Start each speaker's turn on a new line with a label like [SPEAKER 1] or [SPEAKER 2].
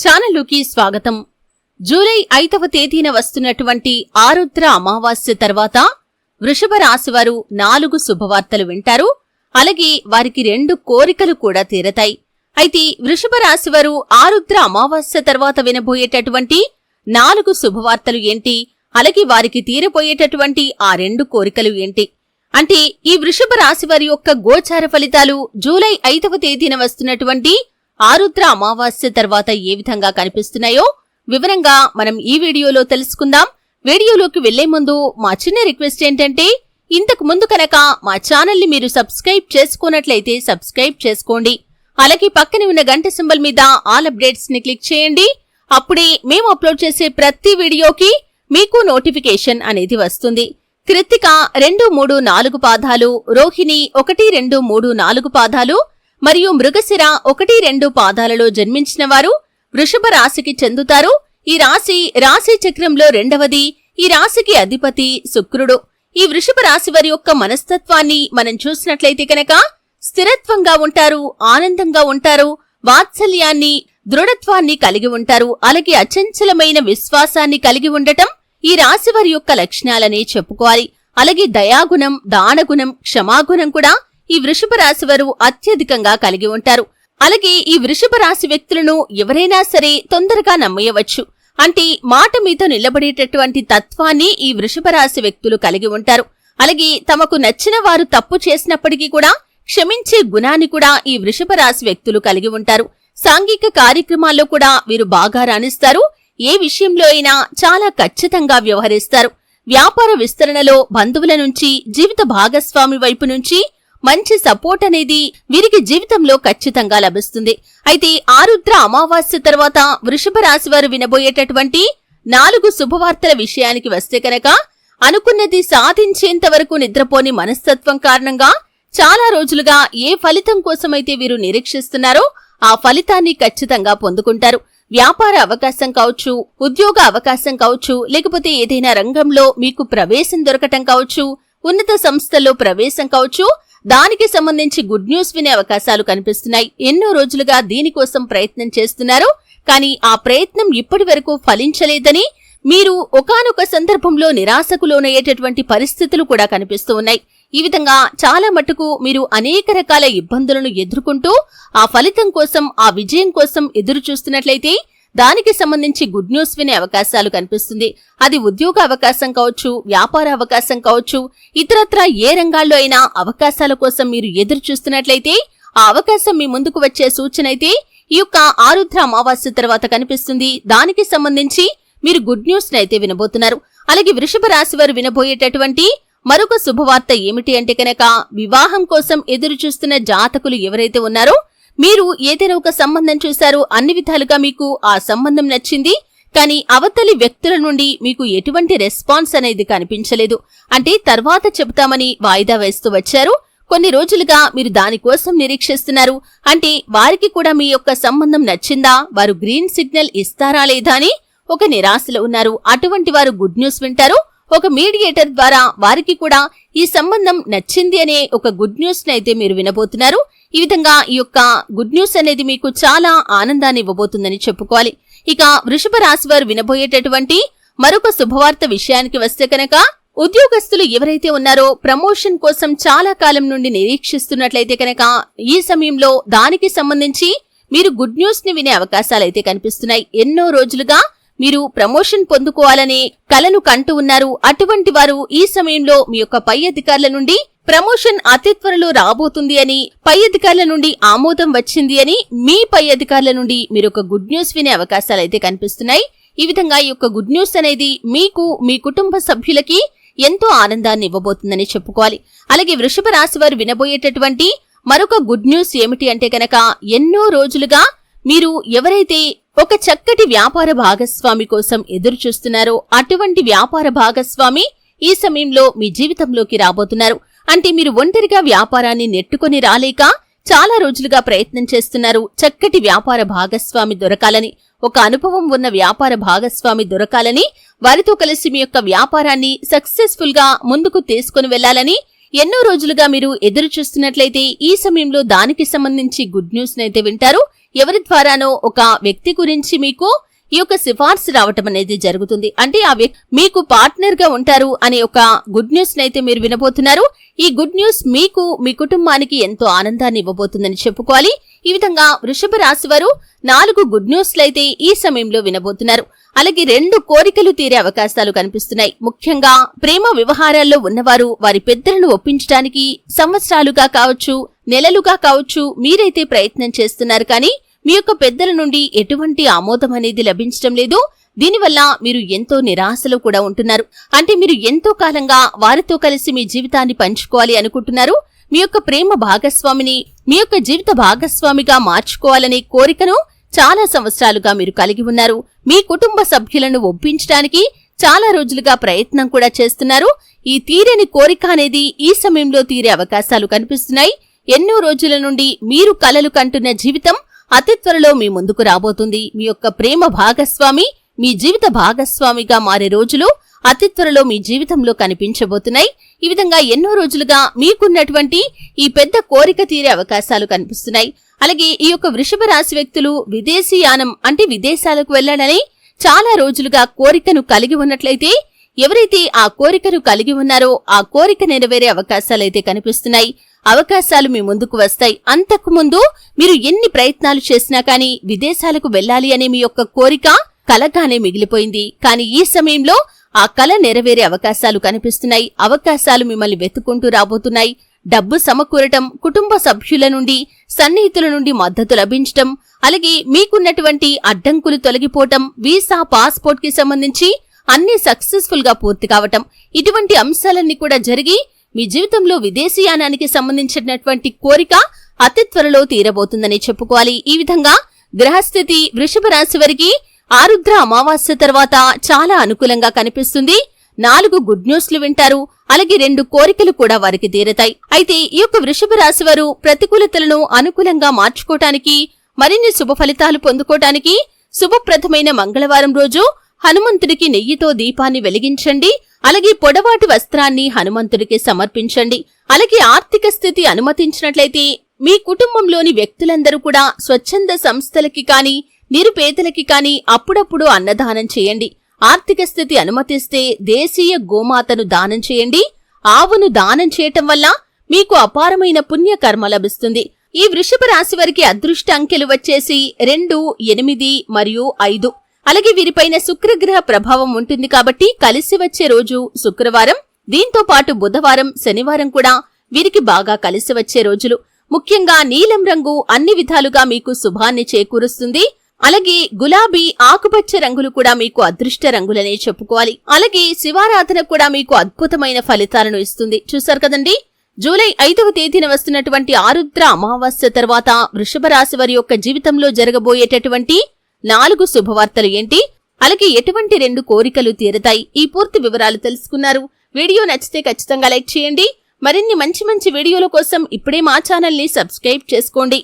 [SPEAKER 1] ఛానలుకి స్వాగతం. జూలై ఐదవ తేదీన వస్తున్నటువంటి ఆరుద్ర అమావాస్య తర్వాత వృషభ రాశివారు నాలుగు శుభవార్తలు వింటారు. అలాగే వారికి రెండు కోరికలు కూడా తీరతాయి. అయితే వృషభ రాశివారు ఆరుద్ర అమావాస్య తర్వాత వినబోయేటటువంటి నాలుగు శుభవార్తలు ఏంటి? అలాగే వారికి తీరబోయేటటువంటి ఆ రెండు కోరికలు ఏంటి? అంటే ఈ వృషభ రాశివారి యొక్క గోచార ఫలితాలు జూలై ఐదవ తేదీన వస్తున్నటువంటి ఆరుద్ర అమావాస్య తర్వాత ఏ విధంగా కనిపిస్తున్నాయో వివరంగా మనం ఈ వీడియోలో తెలుసుకుందాం. వీడియోలోకి వెళ్ళే ముందు మా చిన్న రిక్వెస్ట్ ఏంటంటే ఇంతకు ముందు కనుక మా ఛానల్ని మీరు సబ్స్క్రైబ్ చేసుకున్నట్లయితే సబ్స్క్రైబ్ చేసుకోండి. అలాగే పక్కనే ఉన్న గంట సింబల్ మీద ఆల్ అప్డేట్స్ని క్లిక్ చేయండి. అప్పుడే మేము అప్లోడ్ చేసే ప్రతి వీడియోకి మీకు నోటిఫికేషన్ అనేది వస్తుంది. కృత్తిక రెండు మూడు నాలుగు పాదాలు రోహిణి ఒకటి రెండు మూడు నాలుగు పాదాలు మరియు మృగశిర ఒకటి రెండు పాదాలలో జన్మించిన వారు వృషభ రాశికి చెందుతారు. ఈ రాశి రాశి చక్రంలో రెండవది ఈ రాశికి అధిపతి శుక్రుడు. ఈ వృషభ రాశి వారి యొక్క మనస్తత్వాన్ని మనం చూసినట్లయితే కనుక స్థిరత్వంగా ఉంటారు ఆనందంగా ఉంటారు వాత్సల్యాన్ని దృఢత్వాన్ని కలిగి ఉంటారు అలాగే అచంచలమైన విశ్వాసాన్ని కలిగి ఉండటం ఈ రాశి వారి యొక్క లక్షణాలని చెప్పుకోవాలి. అలాగే దయాగుణం దానగుణం క్షమాగుణం కూడా ఈ వృషభ రాశి వారు అత్యధికంగా కలిగి ఉంటారు. అలాగే ఈ వృషభ రాశి వ్యక్తులను ఎవరైనా సరే తొందరగా నమ్మేయవచ్చు. అంటే మాట మీద నిలబడేటటువంటి తత్వాన్ని ఈ వృషభ రాశి వ్యక్తులు కలిగి ఉంటారు. అలాగే తమకు నచ్చిన వారు తప్పు చేసినప్పటికీ కూడా క్షమించే గుణాన్ని కూడా ఈ వృషభ రాశి వ్యక్తులు కలిగి ఉంటారు. సాంఘిక కార్యక్రమాల్లో కూడా వీరు బాగా రాణిస్తారు. ఏ విషయంలో అయినా చాలా ఖచ్చితంగా వ్యవహరిస్తారు. వ్యాపార విస్తరణలో బంధువుల నుంచి జీవిత భాగస్వామి వైపు నుంచి మంచి సపోర్ట్ అనేది వీరికి జీవితంలో ఖచ్చితంగా లభిస్తుంది. అయితే ఆరుద్ర అమావాస్య తర్వాత వృషభ రాశి వారు వినబోయేటటువంటి నాలుగు శుభవార్తల విషయానికి వస్తే కనుక అనుకున్నది సాధించేంత వరకు నిద్రపోని మనస్తత్వం కారణంగా చాలా రోజులుగా ఏ ఫలితం కోసమైతే వీరు నిరీక్షిస్తున్నారో ఆ ఫలితాన్ని ఖచ్చితంగా పొందుకుంటారు. వ్యాపార అవకాశం కావచ్చు ఉద్యోగ అవకాశం కావచ్చు లేకపోతే ఏదైనా రంగంలో మీకు ప్రవేశం దొరకటం కావచ్చు ఉన్నత సంస్థల్లో ప్రవేశం కావచ్చు దానికి సంబంధించి గుడ్ న్యూస్ వినే అవకాశాలు కనిపిస్తున్నాయి. ఎన్నో రోజులుగా దీనికోసం ప్రయత్నం చేస్తున్నారు. కానీ ఆ ప్రయత్నం ఇప్పటి వరకు ఫలించలేదని మీరు ఒకానొక సందర్భంలో నిరాశకు లోనయ్యేటటువంటి పరిస్థితులు కూడా కనిపిస్తూ ఉన్నాయి. ఈ విధంగా చాలా మటుకు మీరు అనేక రకాల ఇబ్బందులను ఎదుర్కొంటూ ఆ ఫలితం కోసం ఆ విజయం కోసం ఎదురు చూస్తున్నట్లయితే దానికి సంబంధించి గుడ్ న్యూస్ వినే అవకాశాలు కనిపిస్తుంది. అది ఉద్యోగ అవకాశం కావచ్చు వ్యాపార అవకాశం కావచ్చు ఇతరత్ర ఏ రంగాల్లో అయినా అవకాశాల కోసం మీరు ఎదురు చూస్తున్నట్లయితే ఆ అవకాశం మీ ముందుకు వచ్చే సూచన అయితే ఈ యొక్క ఆరుద్ర అమావాస్య తర్వాత కనిపిస్తుంది. దానికి సంబంధించి మీరు గుడ్ న్యూస్ అయితే వినబోతున్నారు. అలాగే వృషభ రాశి వారు వినబోయేటటువంటి మరొక శుభవార్త ఏమిటి అంటే కనుక వివాహం కోసం ఎదురు చూస్తున్న జాతకులు ఎవరైతే ఉన్నారో మీరు ఏదైనా ఒక సంబంధం చూశారో అన్ని విధాలుగా మీకు ఆ సంబంధం నచ్చింది కానీ అవతలి వ్యక్తుల నుండి మీకు ఎటువంటి రెస్పాన్స్ అనేది కనిపించలేదు. అంటే తర్వాత చెబుతామని వాయిదా వేస్తూ వచ్చారు. కొన్ని రోజులుగా మీరు దానికోసం నిరీక్షిస్తున్నారు. అంటే వారికి కూడా మీ యొక్క సంబంధం నచ్చిందా? వారు గ్రీన్ సిగ్నల్ ఇస్తారా లేదా అని ఒక నిరాశలో ఉన్నారు. అటువంటి వారు గుడ్ న్యూస్ వింటారు. ఒక మీడియేటర్ ద్వారా వారికి కూడా ఈ సంబంధం నచ్చింది అనే ఒక గుడ్ న్యూస్ అయితే మీరు వినబోతున్నారు. ఈ విధంగా ఈ యొక్క గుడ్ న్యూస్ అనేది మీకు చాలా ఆనందాన్ని ఇవ్వబోతుందని చెప్పుకోవాలి. ఇక వృషభ రాశి వారు వినబోయేటటువంటి మరొక శుభవార్త విషయానికి వస్తే కనుక ఉద్యోగస్తులు ఎవరైతే ఉన్నారో ప్రమోషన్ కోసం చాలా కాలం నుండి నిరీక్షిస్తున్నట్లయితే కనుక ఈ సమయంలో దానికి సంబంధించి మీరు గుడ్ న్యూస్ని వినే అవకాశాలైతే కనిపిస్తున్నాయి. ఎన్నో రోజులుగా మీరు ప్రమోషన్ పొందుకోవాలనే కలను కంటూ ఉన్నారు. అటువంటి వారు ఈ సమయంలో మీ యొక్క పై అధికారుల నుండి ప్రమోషన్ అతి త్వరలో రాబోతుంది అని పై అధికారుల నుండి ఆమోదం వచ్చింది అని మీ పై అధికారుల నుండి మీరు ఒక గుడ్ న్యూస్ వినే అవకాశాలు అయితే కనిపిస్తున్నాయి. ఈ విధంగా ఈ యొక్క గుడ్ న్యూస్ అనేది మీకు మీ కుటుంబ సభ్యులకి ఎంతో ఆనందాన్ని ఇవ్వబోతుందని చెప్పుకోవాలి. అలాగే వృషభ రాశి వారు వినబోయేటటువంటి మరొక గుడ్ న్యూస్ ఏమిటి అంటే కనుక ఎన్నో రోజులుగా మీరు ఎవరైతే ఒక చక్కటి వ్యాపార భాగస్వామి కోసం ఎదురు చూస్తున్నారో అటువంటి వ్యాపార భాగస్వామి ఈ సమయంలో మీ జీవితంలోకి రాబోతున్నారు. అంటే మీరు ఒంటరిగా వ్యాపారాన్ని నెట్టుకొని రాలేక చాలా రోజులుగా ప్రయత్నం చేస్తున్నారు. చక్కటి వ్యాపార భాగస్వామి దొరకాలని ఒక అనుభవం ఉన్న వ్యాపార భాగస్వామి దొరకాలని వారితో కలిసి మీ యొక్క వ్యాపారాన్ని సక్సెస్ఫుల్గా ముందుకు తీసుకుని వెళ్ళాలని ఎన్నో రోజులుగా మీరు ఎదురు చూస్తున్నట్లయితే ఈ సమయంలో దానికి సంబంధించి గుడ్ న్యూస్ నైతే వింటారు. ఎవరి ద్వారానో ఒక వ్యక్తి గురించి మీకు ఈ యొక్క సిఫార్సు రావటం అనేది జరుగుతుంది. అంటే ఆ వ్యక్తి మీకు పార్ట్నర్గా ఉంటారు అనే ఒక గుడ్ న్యూస్ అయితే మీరు వినబోతున్నారు. ఈ గుడ్ న్యూస్ మీకు మీ కుటుంబానికి ఎంతో ఆనందాన్ని ఇవ్వబోతుందని చెప్పుకోవాలి. ఈ విధంగా వృషభ రాశి వారు నాలుగు గుడ్ న్యూస్లు అయితే ఈ సమయంలో వినబోతున్నారు. అలాగే రెండు కోరికలు తీరే అవకాశాలు కనిపిస్తున్నాయి. ముఖ్యంగా ప్రేమ వ్యవహారాల్లో ఉన్నవారు వారి పెద్దలను ఒప్పించడానికి సంవత్సరాలుగా కావచ్చు నెలలుగా కావచ్చు మీరైతే ప్రయత్నం చేస్తున్నారు కానీ మీ యొక్క పెద్దల నుండి ఎటువంటి ఆమోదం అనేది లభించడం లేదు. దీనివల్ల మీరు ఎంతో నిరాశలో కూడా ఉంటున్నారు. అంటే మీరు ఎంతో కాలంగా వారితో కలిసి మీ జీవితాన్ని పంచుకోవాలి అనుకుంటున్నారు. మీ యొక్క ప్రేమ భాగస్వామిని మీ యొక్క జీవిత భాగస్వామిగా మార్చుకోవాలనే కోరికను చాలా సంవత్సరాలుగా మీరు కలిగి ఉన్నారు. మీ కుటుంబ సభ్యులను ఒప్పించడానికి చాలా రోజులుగా ప్రయత్నం కూడా చేస్తున్నారు. ఈ తీరని కోరిక అనేది ఈ సమయంలో తీరే అవకాశాలు కనిపిస్తున్నాయి. ఎన్నో రోజుల నుండి మీరు కలలు కంటున్న జీవితం అతి త్వరలో మీ ముందుకు రాబోతుంది. మీ యొక్క ప్రేమ భాగస్వామి మీ జీవిత భాగస్వామిగా మారే రోజులు అతి త్వరలో మీ జీవితంలో కనిపించబోతున్నాయి. ఈ విధంగా ఎన్నో రోజులుగా మీకున్నటువంటి ఈ పెద్ద కోరిక తీరే అవకాశాలు కనిపిస్తున్నాయి. అలాగే ఈ యొక్క వృషభ రాశి వ్యక్తులు విదేశీయానం అంటే విదేశాలకు వెళ్ళాలని చాలా రోజులుగా కోరికను కలిగి ఉన్నట్లయితే ఎవరైతే ఆ కోరికను కలిగి ఉన్నారో ఆ కోరిక నెరవేరే అవకాశాలైతే కనిపిస్తున్నాయి. అవకాశాలు మీ ముందుకు వస్తాయి. అంతకు ముందు మీరు ఎన్ని ప్రయత్నాలు చేసినా కానీ విదేశాలకు వెళ్ళాలి అనే మీ యొక్క కోరిక కలగానే మిగిలిపోయింది. కానీ ఈ సమయంలో ఆ కల నెరవేరే అవకాశాలు కనిపిస్తున్నాయి. అవకాశాలు మిమ్మల్ని వెతుకుంటూ రాబోతున్నాయి. డబ్బు సమకూరటం కుటుంబ సభ్యుల నుండి సన్నిహితుల నుండి మద్దతు లభించటం అలాగే మీకున్నటువంటి అడ్డంకులు తొలగిపోవటం వీసా పాస్పోర్ట్కి సంబంధించి అన్ని సక్సెస్ఫుల్గా పూర్తి కావటం ఇటువంటి అంశాలన్నీ కూడా జరిగి మీ జీవితంలో విదేశీయానానికి సంబంధించినటువంటి కోరిక అతి త్వరలో తీరబోతుందని చెప్పుకోవాలి. ఈ విధంగా గ్రహస్థితి వృషభ రాశి వారికి ఆరుద్ర అమావాస్య తర్వాత చాలా అనుకూలంగా కనిపిస్తుంది. నాలుగు గుడ్ న్యూస్లు వింటారు. అలాగే రెండు కోరికలు కూడా వారికి తీరతాయి. అయితే ఈ యొక్క వృషభ రాశి వారు ప్రతికూలతలను అనుకూలంగా మార్చుకోవటానికి మరిన్ని శుభ ఫలితాలు పొందుకోవటానికి శుభప్రదమైన మంగళవారం రోజు హనుమంతుడికి నెయ్యితో దీపాన్ని వెలిగించండి అలాగే పొడవాటి వస్త్రాన్ని హనుమంతుడికి సమర్పించండి. అలాగే ఆర్థిక స్థితి అనుమతించినట్లయితే మీ కుటుంబంలోని వ్యక్తులందరూ కూడా స్వచ్ఛంద సంస్థలకి కానీ నిరుపేదలకి కానీ అప్పుడప్పుడు అన్నదానం చేయండి. ఆర్థిక స్థితి అనుమతిస్తే దేశీయ గోమాతను దానం చేయండి. ఆవును దానం చేయటం వల్ల మీకు అపారమైన పుణ్యకర్మ లభిస్తుంది. ఈ వృషభ రాశి వారికి అదృష్ట అంకెలు వచ్చేసి రెండు ఎనిమిది మరియు ఐదు. అలాగే వీరిపైన శుక్రగ్రహ ప్రభావం ఉంటుంది కాబట్టి కలిసి వచ్చే రోజు శుక్రవారం దీంతో పాటు బుధవారం శనివారం కూడా వీరికి బాగా కలిసి వచ్చే రోజులు. ముఖ్యంగా నీలం రంగు అన్ని విధాలుగా మీకు శుభాన్ని చేకూరుస్తుంది. అలాగే గులాబీ ఆకుపచ్చ రంగులు కూడా మీకు అదృష్ట రంగులనే చెప్పుకోవాలి. అలాగే శివారాధన కూడా మీకు అద్భుతమైన ఫలితాలను ఇస్తుంది. చూశారు కదండి? జూలై ఐదవ తేదీన వస్తున్నటువంటి ఆరుద్ర అమావాస్య తర్వాత వృషభ రాశి వారి యొక్క జీవితంలో జరగబోయేటటువంటి నాలుగు శుభవార్తలు ఏంటి? అలాగే ఎటువంటి రెండు కోరికలు తీరతాయి? ఈ పూర్తి వివరాలు తెలుసుకున్నారు. వీడియో నచ్చితే ఖచ్చితంగా లైక్ చేయండి. మరిన్ని మంచి మంచి వీడియోల కోసం ఇప్పుడే మా ఛానల్ని సబ్స్క్రైబ్ చేసుకోండి.